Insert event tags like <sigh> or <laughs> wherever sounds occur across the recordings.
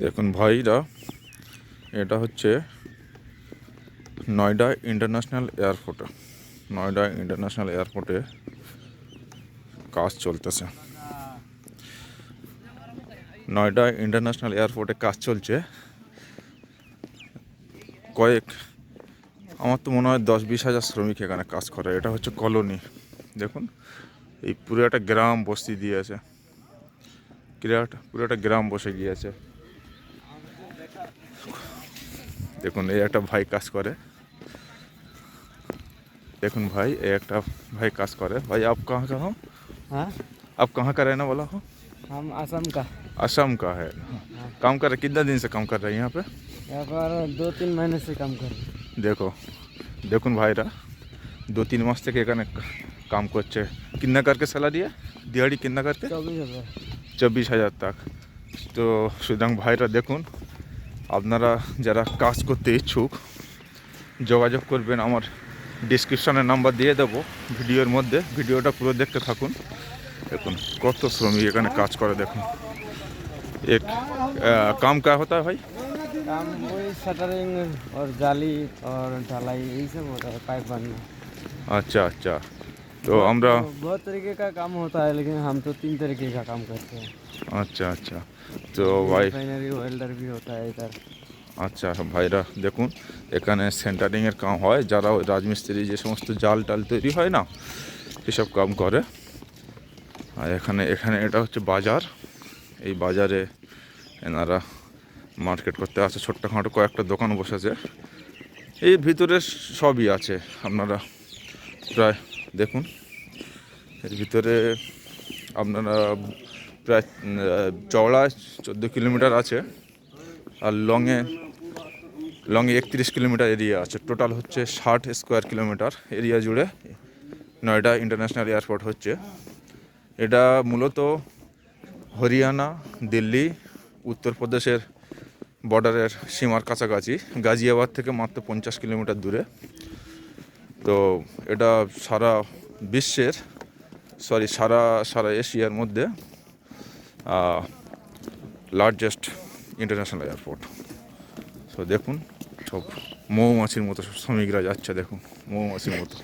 দেখুন ভাইরা, এটা হচ্ছে নয়ডা ইন্টারন্যাশনাল এয়ারপোর্টে নয়ডা ইন্টারন্যাশনাল এয়ারপোর্টে কাজ চলতেছে। নয়ডা ইন্টারন্যাশনাল এয়ারপোর্টে কাজ চলছে। কয়েক, আমার তো মনে হয় দশ বিশ হাজার শ্রমিক এখানে কাজ করে। এটা হচ্ছে কলোনি। দেখুন, এই পুরো একটা গ্রাম বস্তি দিয়েছে পুরো একটা গ্রাম বসে গিয়েছে। দেখুন এই একটা ভাই কাজ করে দেখুন ভাই এই একটা भाई কাজ করে भाई आप कहाँ का हो हाँ आप कहाँ का रहने वाला हो हम असम का असम का है काम कर रहे कितना दिन से काम कर रहे हैं यहाँ पे यहाँ पर दो तीन महीने से काम कर रहे हैं। দেখো দেখুন ভাইরা দু তিন মাস থেকে এখানে কাম করছে কিন্না করকে স্যালারি দিহাড়ি কিন্না করকে चौबीस हजार চব্বিশ হাজার টাক তো সুতরাং ভাইরা দেখুন আপনারা যারা কাজ করতে ইচ্ছুক যোগাযোগ করবেন আমার ডিসক্রিপশানে নাম্বার দিয়ে দেবো ভিডিওর মধ্যে ভিডিওটা পুরো দেখতে থাকুন দেখুন কত শ্রমিক এখানে কাজ করে দেখুন এক আহ, কাম কা হতা है भाई काम वही शटरिंग और जाली और ढलाई यही सब होता है पाइप बनना अच्छा अच्छा तो আমরা तो बहुत तरीके का काम होता है लेकिन हम तो तीन तरीके का काम करते हैं আচ্ছা আচ্ছা তো ভাই रिफाइनरी वेल्डर भी होता है इधर আচ্ছা ভাইরা দেখুন এখানে সেন্টারিংয়ের কাম হয় যারা ওই রাজমিস্ত্রি যে সমস্ত জাল টাল তৈরি হয় না এসব কাম করে আর এখানে এখানে এটা হচ্ছে বাজার এই বাজারে এনারা মার্কেট করতে আছে ছোট্টখাটো কয়েকটা দোকান বসেছে এর ভিতরে সবই আছে আপনারা প্রায় দেখুন, এর ভিতরে আপনারা প্রায় চওড়া চোদ্দ কিলোমিটার আছে আর লংয়ে লংয়ে একত্রিশ কিলোমিটার এরিয়া আছে। টোটাল হচ্ছে ষাট স্কোয়ার কিলোমিটার এরিয়া জুড়ে নয়ডা ইন্টারন্যাশনাল এয়ারপোর্ট হচ্ছে। এটা মূলত হরিয়ানা, দিল্লি, উত্তরপ্রদেশের বর্ডারের সীমার কাছাকাছি। গাজিয়াবাদ থেকে মাত্র পঞ্চাশ কিলোমিটার দূরে। তো এটা সারা বিশ্বের সরি সারা সারা এশিয়ার মধ্যে লার্জেস্ট ইন্টারন্যাশনাল এয়ারপোর্ট সো দেখুন, সব মৌমাছির মতো সব শ্রমিকরা যাচ্ছে, দেখুন, মৌমাছির মতো।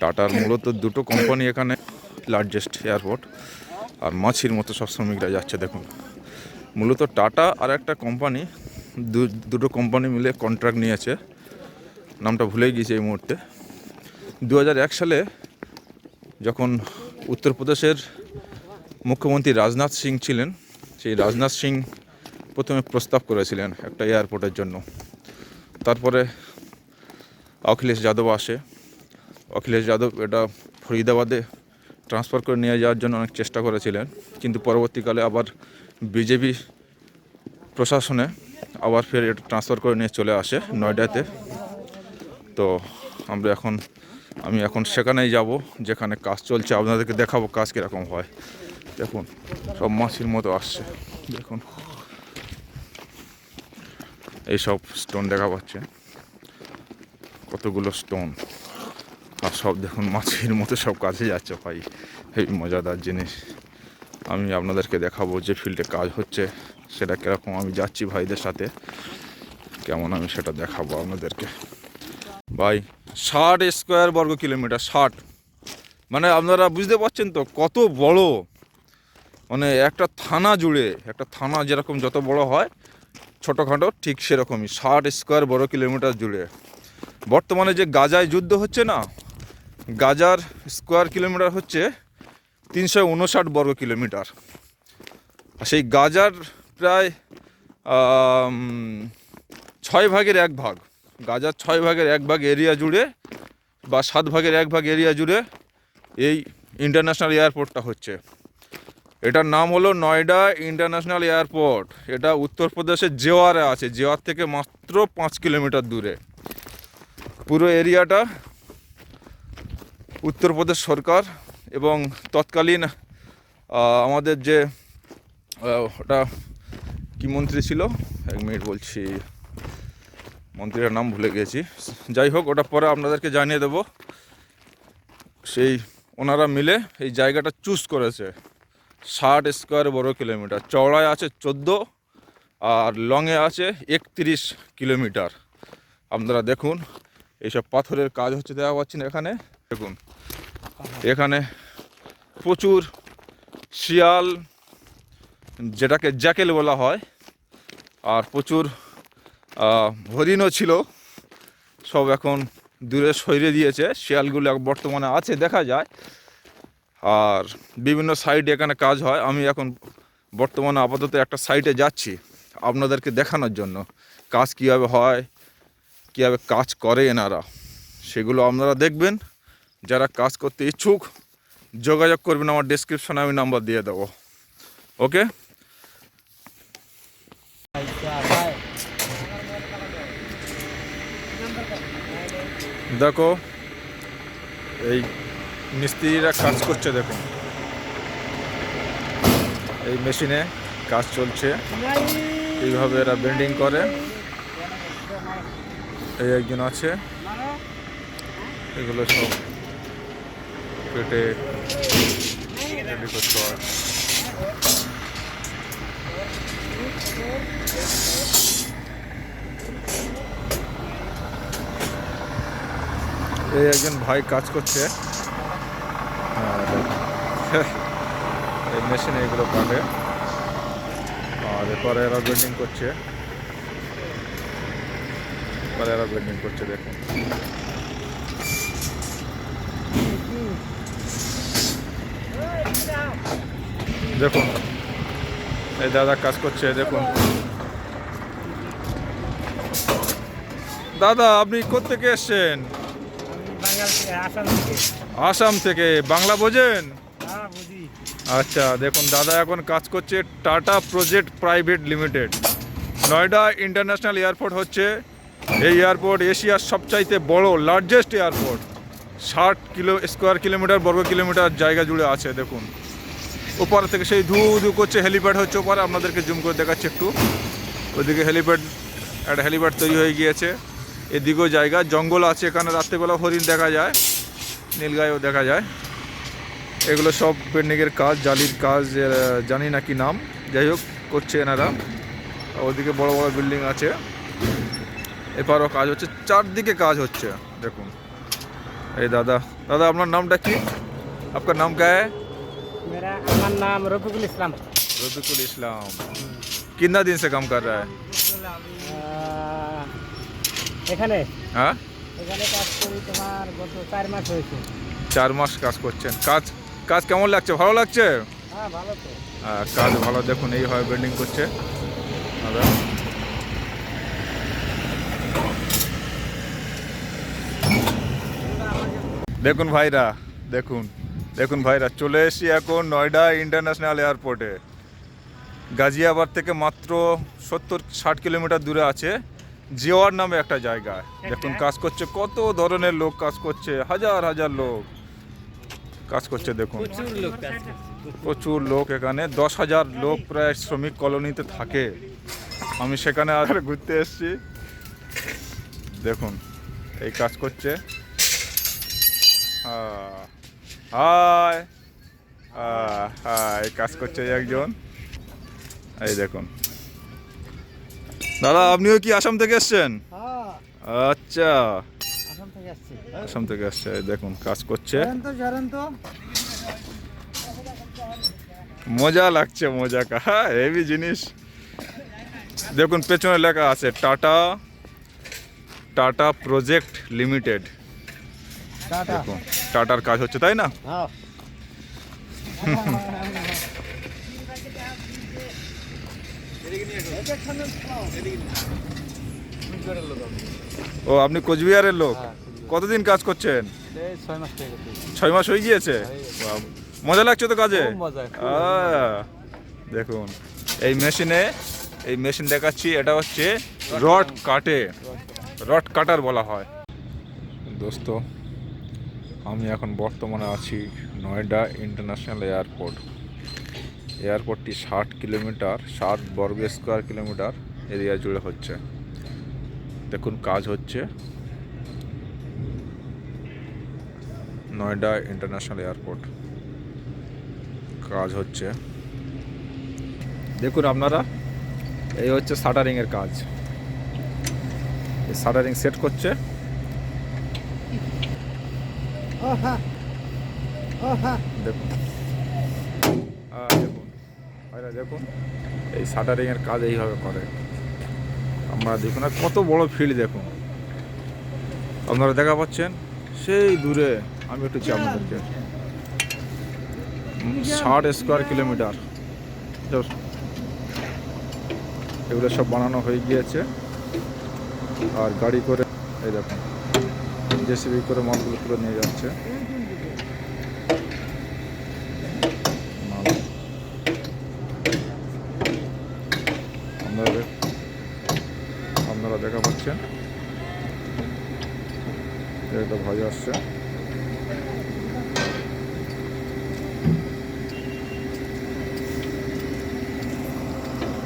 টাটার মূলত দুটো কোম্পানি এখানে লার্জেস্ট এয়ারপোর্ট আর মাছির মতো সব শ্রমিকরা যাচ্ছে, দেখুন। মূলত টাটা আর একটা কোম্পানি দুটো কোম্পানি মিলে কন্ট্রাক্ট নিয়েছে। নামটা ভুলে গিয়েছে এই মুহূর্তে। দু সালে যখন উত্তরপ্রদেশের মুখ্যমন্ত্রী রাজনাথ সিং ছিলেন, সেই রাজনাথ সিং প্রথমে প্রস্তাব করেছিলেন একটা এয়ারপোর্টের জন্য। তারপরে অখিলেশ যাদব আসে। অখিলেশ যাদব এটা ফরিদাবাদে ট্রান্সফার করে নিয়ে যাওয়ার জন্য অনেক চেষ্টা করেছিলেন। কিন্তু পরবর্তীকালে আবার বিজেপি প্রশাসনে আবার ফের এটা ট্রান্সফার করে নিয়ে চলে আসে নয়ডাতে। তো আমরা এখন, আমি এখন সেখানেই যাব, যেখানে কাজ চলছে। আপনাদেরকে দেখাবো কাজ কীরকম হয়। দেখুন, সব মাছির মতো আসছে। দেখুন। এইসব স্টোন দেখা পাচ্ছে। কতগুলো স্টোন আর সব দেখুন, মাছির মতো সব কাজে যাচ্ছে ভাই। এই মজাদার জিনিস। আমি আপনাদেরকে দেখাবো যে ফিল্ডে কাজ হচ্ছে, সেটা কীরকম। আমি যাচ্ছি ভাইদের সাথে। কেমন আমি সেটা দেখাবো আপনাদেরকে। ভাই, ষাট স্কোয়ার বর্গ কিলোমিটার ষাট। মানে আপনারা বুঝতে পারছেন তো কত বড়? মানে একটা থানা জুড়ে, একটা থানা যেরকম যত বড় হয়, ছোটোখাটো ঠিক সেরকমই, ষাট স্কোয়ার বড় কিলোমিটার জুড়ে। বর্তমানে যে গাজায় যুদ্ধ হচ্ছে না, গাজার স্কোয়ার কিলোমিটার হচ্ছে তিনশো উনষাট বর্গ কিলোমিটার আর সেই গাজার প্রায় ছয় ভাগের এক ভাগ। গাজার ছয় ভাগের এক ভাগ এরিয়া জুড়ে বা সাত ভাগের এক ভাগ এরিয়া জুড়ে এই ইন্টারন্যাশনাল এয়ারপোর্টটা হচ্ছে। এটার নাম হলো নয়ডা ইন্টারন্যাশনাল এয়ারপোর্ট এটা উত্তরপ্রদেশের জেওয়ারে আছে। জেওয়ার থেকে মাত্র পাঁচ কিলোমিটার দূরে। পুরো এরিয়াটা উত্তরপ্রদেশ সরকার এবং তৎকালীন আমাদের যে ওটা কি মন্ত্রী ছিল? এক মিনিট বলছি। মন্ত্রীর নাম ভুলে গেছি। যাই হোক, ওটা পরে আপনাদেরকে জানিয়ে দেব। সেই ওনারা মিলে এই জায়গাটা চুজ করেছে। ষাট স্কোয়ার বড় কিলোমিটার। চওড়ায় আছে চোদ্দ, আর লংয়ে আছে একত্রিশ কিলোমিটার। আপনারা দেখুন, এইসব পাথরের কাজ হচ্ছে দেখা পাচ্ছেন এখানে? দেখুন, এখানে প্রচুর শিয়াল, যেটাকে জ্যাকেল বলা হয়, আর প্রচুর হরিণও ছিল। সব এখন দূরে সরিয়ে দিয়েছে। শিয়ালগুলো বর্তমানে আছে, দেখা যায়। আর বিভিন্ন সাইডে এখানে কাজ হয়। আমি এখন বর্তমানে আপাতত একটা সাইটে যাচ্ছি আপনাদেরকে দেখানোর জন্য। কাজ কীভাবে হয়, কীভাবে কাজ করে এনারা, সেগুলো আপনারা দেখবেন। যারা কাজ করতে ইচ্ছুক, যোগাযোগ করবেন। আমার ডিসক্রিপশনে আমি নাম্বার দিয়ে দেবো। ওকে দেখো, এই মিস্ত্রিরা কাজ করছে, দেখো। এই মেশিনে কাজ চলছে। এইভাবে এরা বেন্ডিং করে। এই একজন আছে। এগুলো সব কেটে করতে হয়। এই একজন ভাই কাজ করছে। আর এই মেশিনে এগুলো কাটে আর এরপরে এরা বেন্ডিং করছে। এরপরে এরা বেন্ডিং করছে, দেখুন। দেখুন, এই দাদা কাজ করছে, দেখুন। দাদা, আপনি কোত্থেকে এসছেন? আসাম থেকে। বাংলা বোঝেন? হ্যাঁ আচ্ছা দেখুন দাদা এখন কাজ করছে Tata project private limited. Noida international airport হচ্ছে। এই এয়ারপোর্ট এশিয়ার সবচাইতে বড় লার্জেস্ট এয়ারপোর্ট। ষাট কিলো স্কোয়ার কিলোমিটার বর্গ কিলোমিটার জায়গা জুড়ে আছে দেখুন। ওপার থেকে সেই ধু ধু করছে হেলিপ্যাড হচ্ছে ওপারে। আপনাদেরকে জুম করে দেখাচ্ছি একটু। ওইদিকে হেলিপ্যাড একটা হেলিপ্যাড তৈরি হয়ে গিয়েছে। এদিকেও জায়গা জঙ্গল আছে এখানে রাত্রেবেলা হরিণ দেখা যায় নীলগাইও দেখা যায় এগুলো সব পেন্ডিংয়ের কাজ জালির কাজ এর, আহ, জানি না কি নাম যাই হোক করছে এনারা ওদিকে বড় বড় বিল্ডিং আছে এপারও কাজ হচ্ছে চারদিকে কাজ হচ্ছে দেখুন এই দাদা দাদা আপনার নামটা কি আপনার নাম কা है मेरा আমার নাম রফিকুল ইসলাম रफीकुल इस्लाम कितना दिन से काम कर रहा है আহ, এখানে? হ্যাঁ? এখানে কাজ করি তোমার গত চার মাস হয়েছে। চার মাস কাজ করছেন। কাজ কাজ কেমন লাগছে? ভালো লাগছে? হ্যাঁ ভালো তো। আর কাজ ভালো। দেখুন এই হয় বেন্ডিং করছে। দাদা দেখুন ভাইরা দেখুন। দেখুন ভাইরা চলে এসেছি এখন নয়ডা ইন্টারন্যাশনাল এয়ারপোর্টে। গাজিয়াবাদ থেকে মাত্র সত্তর ষাট কিলোমিটার দূরে আছে। জিওয়ার নামে একটা জায়গা। দেখুন কাজ করছে কত ধরনের লোক কাজ করছে হাজার হাজার লোক কাজ করছে দেখুন। প্রচুর লোক এখানে দশ হাজার লোক প্রায় শ্রমিক কলোনিতে থাকে। আমি সেখানে আর ঘুরতে এসেছি। দেখুন এই কাজ করছে। হাই আহ, হাই কাজ করছে এই একজন। এই দেখুন। দাদা আপনিও কি আসাম থেকে এসছেন? হ্যাঁ। আচ্ছা। আসাম থেকে আসছি। দেখুন কাজ করছে। মজা লাগছে মজা কা হ্যাঁ হেভি জিনিস। দেখুন পেছনে লেখা আছে টাটা টাটা প্রজেক্ট লিমিটেড। দেখুন টাটার কাজ হচ্ছে তাই না <laughs> হ্যাঁ ও আপনি কোচবিহারের লোক? হ্যাঁ, কতদিন কাজ করছেন? ছয় মাস হয়ে গিয়েছে? মজা লাগছে তো কাজে? দেখুন এই মেশিনে এই মেশিন দেখাচ্ছি এটা হচ্ছে রড কাটে। রড কাটার বলা হয়। দোস্ত আমি এখন বর্তমানে আছি নয়ডা ইন্টারন্যাশনাল এয়ারপোর্ট। এয়ারপোর্টটি ষাট কিলোমিটার ষাট বর্গ স্কোয়ার কিলোমিটার এরিয়া জুড়ে হচ্ছে। দেখুন কাজ হচ্ছে নয়ডা ইন্টারন্যাশনাল এয়ারপোর্ট। কাজ হচ্ছে। দেখুন আপনারা এই হচ্ছে শাটারিংয়ের কাজ। এই শাটারিং সেট করছে। দেখুন। ভাইরা দেখুন এই শাটারিংয়ের কাজ এইভাবে করে। আমরা দেখুন আর কত বড় ফিল্ড দেখুন আপনারা দেখা পাচ্ছেন? সেই দূরে, আমি একটু চাপ আপনাদেরকে। ষাট স্কোয়ার কিলোমিটার এগুলো সব বানানো হয়ে গিয়েছে। আর গাড়ি করে, এই দেখুন জেসিবি করে মালগুলো তুলে নিয়ে যাচ্ছে মাল। আপনারা আপনারা দেখা পাচ্ছেন। এটা ভাজা আসছে।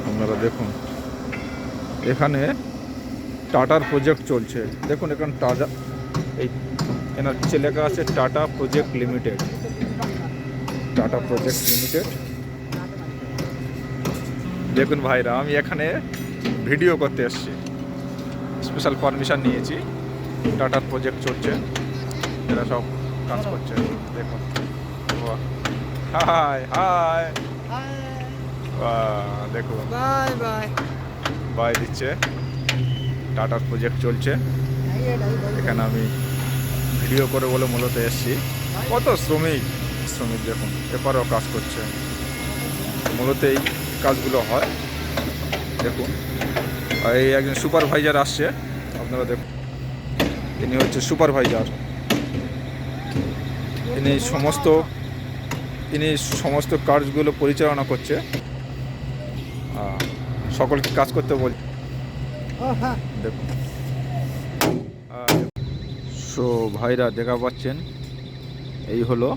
আপনারা দেখুন, এখানে টাটার প্রজেক্ট চলছে। দেখুন, এখানে টাটা এই এনার লেখা আছে Tata project limited. Tata project limited. দেখুন ভাইরা আমি এখানে ভিডিও করতে এসেছি। স্পেশাল পারমিশন নিয়েছি। টাটার প্রজেক্ট চলছে। এরা সব কাজ করছে। দেখুন। হাই হাই দেখুন। বাই বাই বাই দিচ্ছে। টাটার প্রজেক্ট চলছে। এখানে আমি ভিডিও করে বলে মূলত এসেছি। কত শ্রমিক? শ্রমিক দেখুন এপারেও কাজ করছে। মূলত এই কাজগুলো হয়। দেখুন। এই একজন সুপারভাইজার আসছে। আপনারা দেখুন। তিনি হচ্ছে সুপারভাইজার। ইনি সমস্ত ইনি সমস্ত কাজগুলো পরিচালনা করছে। সকলকে কাজ করতে বল দেখুন। সো, ভাইরা দেখা পাচ্ছেন। এই হলো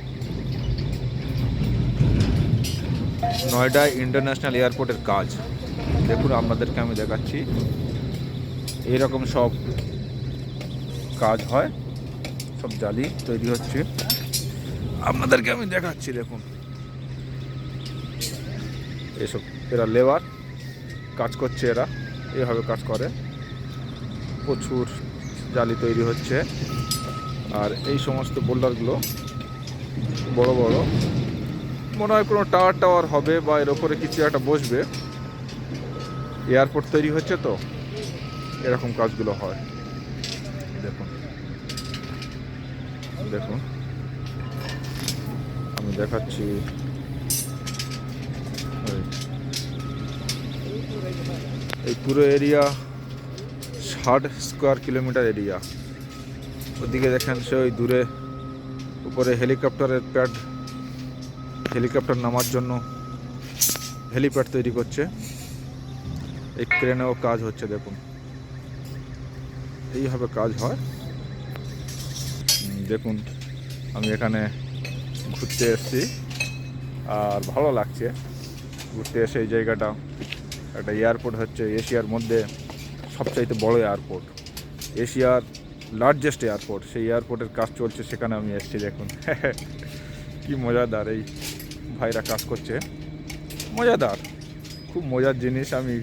নয়ডা ইন্টারন্যাশনাল এয়ারপোর্টের কাজ। দেখুন, আপনাদেরকে আমি দেখাচ্ছি। এইরকম সব কাজ হয়। সব জালি তৈরি হচ্ছে। আপনাদেরকে আমি দেখাচ্ছি, দেখুন। এসব, এরা লেবার, কাজ করছে এরা। এভাবে কাজ করে। প্রচুর জালি তৈরি হচ্ছে। আর এই সমস্ত বোল্ডারগুলো বড় বড় মনে হয় কোনো টাওয়ার টাওয়ার হবে বা এর ওপরে কিছু একটা বসবে। এয়ারপোর্ট তৈরি হচ্ছে তো, এরকম কাজগুলো হয়। দেখুন। দেখুন। আমি দেখাচ্ছি। এই। পুরো এরিয়া ষাট স্কোয়ার কিলোমিটার এরিয়া। ওদিকে দেখেন সে ওই দূরে, উপরে হেলিকপ্টারের প্যাড হেলিকপ্টার নামার জন্য হেলিপ্যাড তৈরি করছে। এই ক্রেনেও কাজ হচ্ছে, দেখুন। এইভাবে কাজ হয়। দেখুন, আমি এখানে ঘুরতে এসেছি, আর ভালো লাগছে। ঘুরতে এসে এই জায়গাটা, একটা এয়ারপোর্ট হচ্ছে, এশিয়ার মধ্যে সবচাইতে বড় এয়ারপোর্ট। এশিয়ার লার্জেস্ট এয়ারপোর্ট। সেই এয়ারপোর্টের কাজ চলছে, সেখানে আমি এসেছি, দেখুন। <laughs> কি মজাদার এই ভাইরা কাজ করছে। মজাদার। খুব মজার জিনিস, আমি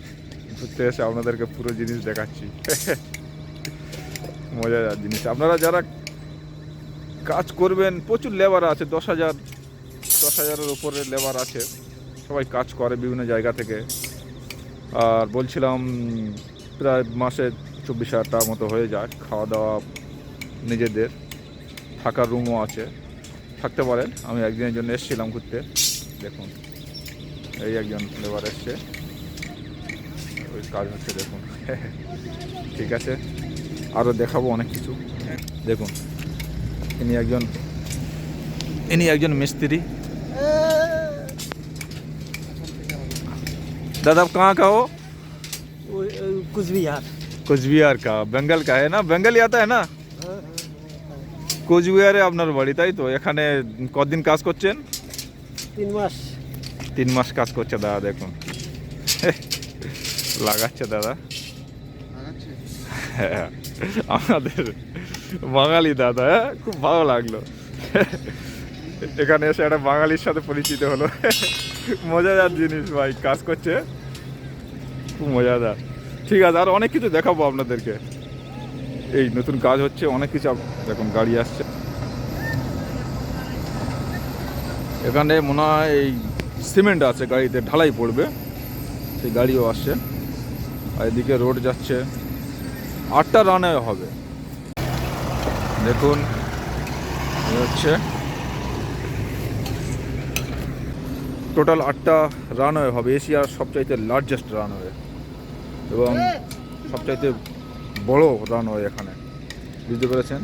ঘুরতে এসে আপনাদেরকে পুরো জিনিস দেখাচ্ছি। <laughs> মজাদার জিনিস। আপনারা যারা কাজ করবেন, প্রচুর লেবার আছে, দশ হাজার, দশ হাজারের উপরে লেবার আছে। সবাই কাজ করে বিভিন্ন জায়গা থেকে। আর বলছিলাম, প্রায় মাসে চব্বিশ হাজার টাকার মতো হয়ে যায় খাওয়া দাওয়া নিজেদের। থাকার রুমও আছে। থাকতে পারেন আমি একদিনের জন্য এসেছিলাম ঘুরতে দেখুন এই একজন লেবার এসছে ওই কাজ হচ্ছে দেখুন <laughs> ঠিক আছে আরও দেখাবো অনেক কিছু দেখুন ইনি একজন ইনি একজন মিস্ত্রি दादा आप कहाँ का हो कुछ भी यार কোচবিহার কা বেঙ্গল কা है ना বেঙ্গলি आता है না কোচবিহারে আপনার বাড়ি তাই তো? এখানে কদিন কাজ করছেন? তিন মাস। তিন মাস কাজ করছে দাদা দেখুন। লাগাচ্ছে দাদা। হ্যাঁ আমাদের বাঙালি দাদা হ্যাঁ খুব ভালো লাগল। এখানে এসে একটা বাঙালির সাথে পরিচিত হলো। মজাদার জিনিস ভাই কাজ করছে। খুব মজাদার। ঠিক আছে আর অনেক কিছু দেখাবো আপনাদেরকে। এই নতুন কাজ হচ্ছে, অনেক কিছু দেখুন গাড়ি আসছে। এখানে মনে হয় এই সিমেন্ট আছে গাড়িতে, ঢালাই পড়বে। সেই গাড়িও আসছে। আর এদিকে রোড যাচ্ছে। আটটা রানে হবে। দেখুন হচ্ছে। টোটাল আটটা রানওয়ে হবে। এশিয়ার সবচাইতে লার্জেস্ট রানওয়ে। এবং সবচাইতে বড় রানওয়ে এখানে। বুঝতে পেরেছেন?